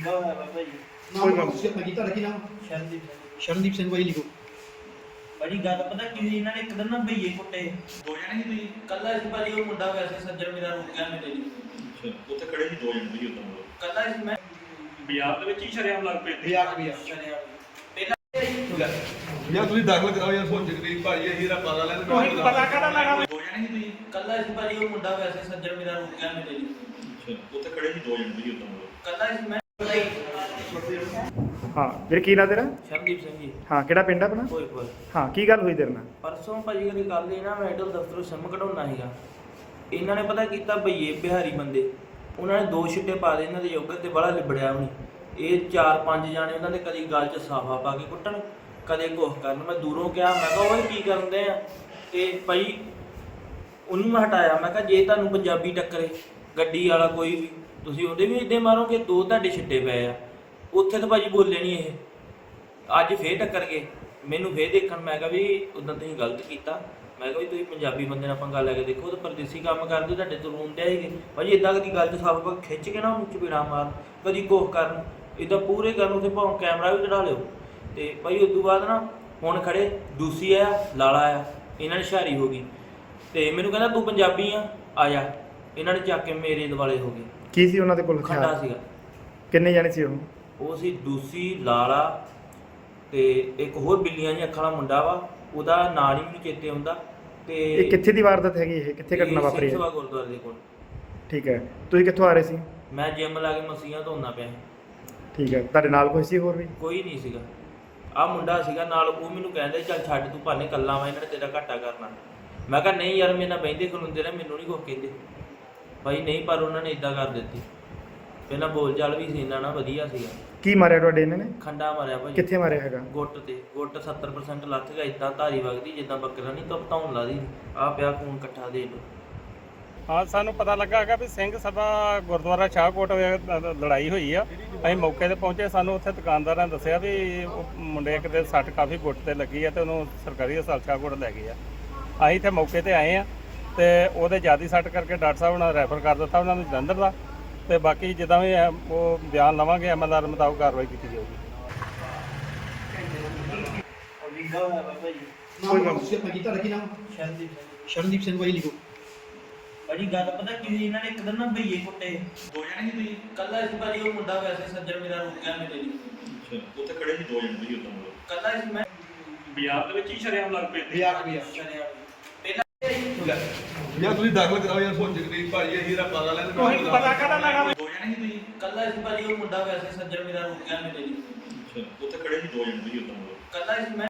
ਵਿਗਾ ਹੋਇਆ ਵਾ ਭਾਈ ਨਾਮ ਨਾਮ ਤੁਸੀਂ ਆਪਣਾ ਕੀਤਾ ਰੱਖੀ ਨਾਮ? ਸ਼ਰਨਦੀਪ ਸਿੰਘ। ਸ਼ਰਨਦੀਪ ਸਿੰਘ ਬਾਈ ਲਿਖੋ। ਭਾਜੀ ਗੱਲ ਪਤਾ ਕੀ ਹੋਈ? ਇਹਨਾਂ ਨੇ ਇੱਕ ਦਿਨ ਨਾ ਭਈਏ ਕੁੱਟੇ ਦੋ ਜਣੇ ਸੀ ਤੁਸੀਂ ਕੱਲਾ ਇਸ ਭਾਜੀ ਉਹ ਮੁੰਡਾ ਵੈਸੇ ਸੱਜਣ ਮੇਰਾ ਰੁਕ ਗਿਆ ਮੇਰੇ ਲਈ ਅੱਛਾ ਉੱਥੇ ਖੜੇ ਸੀ ਦੋ ਜਣੇ ਸੀ ਉਦੋਂ ਮਤਲਬ ਕੱਲਾ ਇਸ ਮੈਂ। ਬਾਜ਼ਾਰ ਦੇ ਵਿੱਚ ਹੀ ਸ਼ਰਿਆਮ ਲੱਗ ਪਏ ਬਿਆਕ ਬਿਆਕ ਸ਼ਰਿਆ ਪਹਿਲਾਂ ਯਾਰ ਤੁਸੀਂ ਦਾਖਲ ਕਰਾਓ ਯਾਰ ਸੋਚ ਜਗਦੀਪ ਭਾਈ ਇਹ ਹੀਰਾ ਪਤਾ ਲੈਣ ਤੁਸੀਂ ਪਤਾ ਕਾਹਦਾ ਲੱਗਾ ਦੋ ਜਣੇ ਸੀ ਤੁਸੀਂ ਕੱਲਾ ਇਸ ਭਾਜੀ ਉਹ ਮੁੰਡਾ ਵੈਸੇ ਸੱਜਣ ਮੇਰਾ ਰੁਕ ਗਿਆ ਮੇਰੇ ਲਈ ਅੱਛਾ ਉੱਥੇ ਖੜੇ ਸੀ ਦੋ ਜਣੇ ਸੀ ਉਦੋਂ ਮਤਲਬ ਕੱਲਾ ਇਸ ਮੈਂ। ਹਾਂ ਵੀਰੇ ਕੀ ਨਾਂ ਤੇਰਾ? ਸ਼ਰਨਦੀਪ ਸਿੰਘ ਜੀ। ਹਾਂ ਕਿਹੜਾ ਪਿੰਡ ਆ ਆਪਣਾ? ਕੋਈ ਕੋਈ ਹਾਂ ਕੀ ਗੱਲ ਹੋਈ ਤੇਰੇ ਨਾਲ? ਪਰਸੋਂ ਭਾਜੀ ਕਦੀ ਗੱਲ ਇਹ ਨਾ ਮੈਡਲ ਦਫ਼ਤਰੋਂ ਸਿਮ ਕਢਾਉਣਾ ਸੀਗਾ। ਇਹਨਾਂ ਨੇ ਪਤਾ ਕੀਤਾ ਭਈਏ ਬਿਹਾਰੀ ਬੰਦੇ। ਉਹਨਾਂ ਨੇ ਦੋ ਛਿੱਟੇ ਪਾ ਦੇ ਇਹਨਾਂ ਦੇ ਯੋਗਰ ਤੇ ਬੜਾ ਲਿਬੜਿਆ ਨਹੀਂ ਇਹ ਚਾਰ ਪੰਜ ਜਾਣੇ ਉਹਨਾਂ ਦੇ ਕਦੀ ਗਲ 'ਚ ਸਾਫਾ ਪਾ ਕੇ ਕੁੱਟਣ ਕਦੇ ਕੁਛ ਕਰਨ। ਮੈਂ ਦੂਰੋਂ ਕਿਹਾ ਮੈਂ ਕਿਹਾ ਓਏ ਕੀ ਕਰਦੇ ਆ? ਤੇ ਭਾਈ ਉਹਨੂੰ ਮੈਂ ਹਟਾਇਆ। ਮੈਂ ਕਿਹਾ ਜੇ ਤੁਹਾਨੂੰ ਪੰਜਾਬੀ ਟੱਕਰੇ ਗੱਡੀ ਵਾਲਾ ਕੋਈ ਵੀ ਤੁਸੀਂ ਉਹਦੇ ਵੀ ਇੱਦੇ ਮਾਰੋਗੇ, ਦੋ ਤੁਹਾਡੇ ਛਿੱਟੇ ਪਏ ਆ। ਉੱਥੇ ਤਾਂ ਭਾਜੀ ਬੋਲੇ ਨਹੀਂ ਇਹ। ਅੱਜ ਫੇਰ ਟੱਕਰ ਗਏ ਮੈਨੂੰ ਫੇਰ ਦੇਖਣ, ਮੈਂ ਕਿਹਾ ਵੀ ਉਦੋਂ ਤੁਸੀਂ ਗਲਤ ਕੀਤਾ। ਮੈਂ ਕਿਹਾ ਵੀ ਤੁਸੀਂ ਪੰਜਾਬੀ ਬੰਦੇ ਨਾਲ ਪੰਗਾ ਲੈ ਕੇ ਦੇਖੋ, ਉਹ ਪਰਦੇਸੀ ਕੰਮ ਕਰਦੇ ਤੁਹਾਡੇ ਤੋਂ ਰੂਮ ਤੇ ਆਏਗੇ ਭਾਜੀ ਇਦਾਂ ਕਦੀ ਗੱਲ ਚ ਸਭ ਕੁਝ ਖਿੱਚ ਕੇ ਨਾ ਉਹਨੂੰ ਚਪੇੜਾ ਮਾਰ, ਕਦੀ ਕੋਹ ਕਰਨ। ਇਦਾਂ ਪੂਰੇ ਕਰਨ ਉੱਤੇ ਭਾਵੇਂ ਕੈਮਰਾ ਵੀ ਚੜਾ ਲਿਓ। ਤੇ ਭਾਈ ਉਸ ਤੋਂ ਬਾਅਦ ਨਾ, ਹੁਣ ਖੜੇ, ਦੂਸੀ ਆ ਲਾਲਾ ਆ ਇਹਨਾਂ ਨੇ ਹੁਸ਼ਿਆਰੀ ਹੋ ਗਈ। ਤੇ ਮੈਨੂੰ ਕਹਿੰਦਾ, ਤੂੰ ਪੰਜਾਬੀ ਆ ਆ ਜਾ। ਇਹਨਾਂ ਨੇ ਚੱਕ ਕੇ ਮੇਰੇ ਦੁਆਲੇ ਹੋ ਗਏ। ਕੀ ਸੀ ਉਹਨਾਂ ਦੇ ਕੋਲ ਖੰਡਾ ਹਥਿਆਰ? ਸੀਗਾ। ਕਿੰਨੇ ਜਾਣੇ ਸੀ ਉਹ? ਉਹ ਸੀ ਦੂਸੀ ਲਾਲਾ ਤੇ ਇੱਕ ਹੋਰ ਬਿੱਲੀਆਂ ਜਿਹੀਆਂ ਅੱਖਾਂ ਵਾਲਾ ਮੁੰਡਾ ਵਾ ਉਹਦਾ ਨਾਂ ਨਹੀਂ ਮੈਨੂੰ ਚੇਤੇ ਆਉਂਦਾ ਤੇ ਇਹ ਕਿੱਥੇ ਦੀ ਵਾਰਦਾਤ ਹੈਗੀ ਇਹ? ਕਿੱਥੇ ਘਟਨਾ ਵਾਪਰੀ ਸਿੰਘ ਹੈ ਗੁਰਦੁਆਰੇ ਦੇ ਕੋਲ। ਠੀਕ ਹੈ। ਤੁਸੀਂ ਕਿੱਥੋਂ ਆ ਰਹੇ ਸੀ? ਮੈਂ ਜਿਮ ਲਾ ਕੇ ਮਸੀਹਾਂ ਧੋਣਾ ਪਿਆ। ਸੀ। ਠੀਕ ਹੈ। ਤੁਹਾਡੇ ਨਾਲ ਕੋਈ ਸੀ ਹੋਰ ਵੀ? ਕੋਈ ਨਹੀਂ ਸੀਗਾ। ਆ ਮੁੰਡਾ ਸੀਗਾ ਨਾਲ ਉਹ ਮੈਨੂੰ ਕਹਿੰਦੇ ਚੱਲ ਛੱਡ ਤੂੰ ਭਾਨੇ ਕੱਲਾ ਵਾ ਇਹਨਾਂ ਨੇ ਤੇਰਾ ਘਾਟਾ ਕਰਨਾ। ਮੈਂ ਕਿਹਾ ਨਹੀਂ ਯਾਰ ਮੇਰੇ ਨਾਲ ਬਹਿੰਦੇ ਖਲੋਂਦੇ ਨੇ ਮੈਨੂੰ ਨਹੀਂ ਕੁਛ ਕਹਿੰਦੇ। ਭਾਈ ਨਹੀਂ ਪਰ ਉਹਨਾਂ ਨੇ ਇਦਾਂ ਕਰ ਦਿੱਤੀ। ਪਹਿਲਾਂ ਬੋਲ ਚਾਲ ਵੀ ਸੀ ਇਹਨਾਂ ਨਾਲ ਵਧੀਆ ਸੀਗਾ। ਕੀ ਮਾਰਿਆ ਤੁਹਾਡੇ ਇਹਨਾਂ ਨੇ? ਖੰਡਾ ਮਾਰਿਆ ਭਾਈ ਕਿੱਥੇ ਮਾਰਿਆ ਹੈਗਾ? ਗੁੱਟ ਤੇ ਗੁੱਟ 70% ਲੱਥ ਗਿਆ ਇਦਾਂ ਧਾਰੀ ਵਗਦੀ ਜਿੱਦਾਂ ਬੱਕਰਾ ਨਹੀਂ ਤਪਤਾਉਣ ਲਾਦੀ। ਆ ਪਿਆ ਖੂਨ ਇਕੱਠਾ ਦੇ ਲੋ ਹਾਂ ਸਾਨੂੰ ਪਤਾ ਲੱਗਾ ਹੈਗਾ ਵੀ ਸਿੰਘ ਸਭਾ ਗੁਰਦੁਆਰਾ ਸ਼ਾਹਕੋਟ ਵਿੱਚ ਲ- ਲੜਾਈ ਹੋਈ ਆ। ਅਸੀਂ ਮੌਕੇ ਤੇ ਪਹੁੰਚੇ ਸਾਨੂੰ ਉੱਥੇ ਦੁਕਾਨਦਾਰਾਂ ਨੇ ਦੱਸਿਆ ਵੀ ਉਹ ਮੁੰਡੇ ਇੱਕ ਦੇ ਸੱਟ ਕਾਫੀ ਗੁੱਟ ਤੇ ਲੱਗੀ ਆ ਤੇ ਉਹਨੂੰ ਸਰਕਾਰੀ ਹਸਪਤਾਲ ਸ਼ਾਹਕੋਟ ਲੈ ਗਏ ਆ। ਅਸੀਂ ਇੱਥੇ ਮੌਕੇ ਤੇ ਆਏ ਆ। ਤੇ ਉਹਦੇ ਜਿਆਦੀ ਸੱਟ ਕਰਕੇ ਡਾਕਟਰ ਸਾਹਿਬ ਨੇ ਰੈਫਰ ਕਰ ਦਿੱਤਾ ਉਹਨਾਂ ਨੂੰ ਜਲੰਧਰ ਦਾ। ਤੇ ਬਾਕੀ ਜਿੱਦਾਂ ਵੀ ਹੈ, ਉਹ ਬਿਆਨ ਲਵਾਂਗੇ ਐਮਐਲਆਰ ਮੁਤਾਬਕ ਕਾਰਵਾਈ ਕੀਤੀ ਜਾਊਗੀ। ਵਿਗਾ ਹੋਇਆ ਵਾ ਭਾਈ ਨਾਮ ਨਾਮ ਨਾਮ? ਸ਼ਰਨਦੀਪ ਸਿੰਘ। ਬਾਈ ਲਿਖੋ। ਭਾਜੀ ਗੱਲ ਪਤਾ ਕੀ ਹੋਈ? ਇਹਨਾਂ ਨੇ ਇੱਕ ਦਿਨ ਨਾ ਭਈਏ ਕੁੱਟੇ। ਦੋ ਜਣੇ ਸੀ ਤੁਸੀਂ ਕੱਲਾ ਇਸ ਭਾਜੀ ਉਹ ਮੁੰਡਾ ਵੈਸੇ ਸੱਜਣ ਮੇਰਾ ਰੁਕ ਗਿਆ ਮੇਰੇ ਲਈ। ਅੱਛਾ ਉੱਥੇ ਖੜੇ ਸੀ ਦੋ ਜਣੇ ਸੀ ਉਦੋਂ ਕੱਲਾ ਇਸ ਮੈਂ। ਬਾਜ਼ਾਰ ਦੇ ਵਿੱਚ ਹੀ ਸ਼ਰਿਆਮ ਲੱਗ ਪਏ ਬਿਆਕ ਬਿਆਕ ਸ਼ਰਿਆ ਪਹਿਲਾਂ ਯਾਰ ਤੁਸੀਂ ਦਾਖਲ ਕਰਾਓ ਯਾਰ ਸੋਚ ਜਗਦੀਪ ਭਾਈ ਇਹ ਹੀਰਾ ਪਤਾ ਲੈਣ ਤੁਸੀਂ ਪਤਾ ਕਾਹਦਾ ਲੱਗਾ ਦੋ ਜਣੇ ਸੀ ਤੁਸੀਂ? ਕੱਲਾ ਇਸ ਭਾਜੀ ਉਹ ਮੁੰਡਾ ਵੈਸੇ ਸੱਜਣ ਮੇਰਾ ਰੁਕ ਗਿਆ ਮੇਰੇ ਲਈ ਉੱਥੇ ਖੜੇ ਸੀ ਦੋ ਜਣੇ ਸੀ ਉਦੋਂ ਕੱਲਾ ਇਸ ਮੈਂ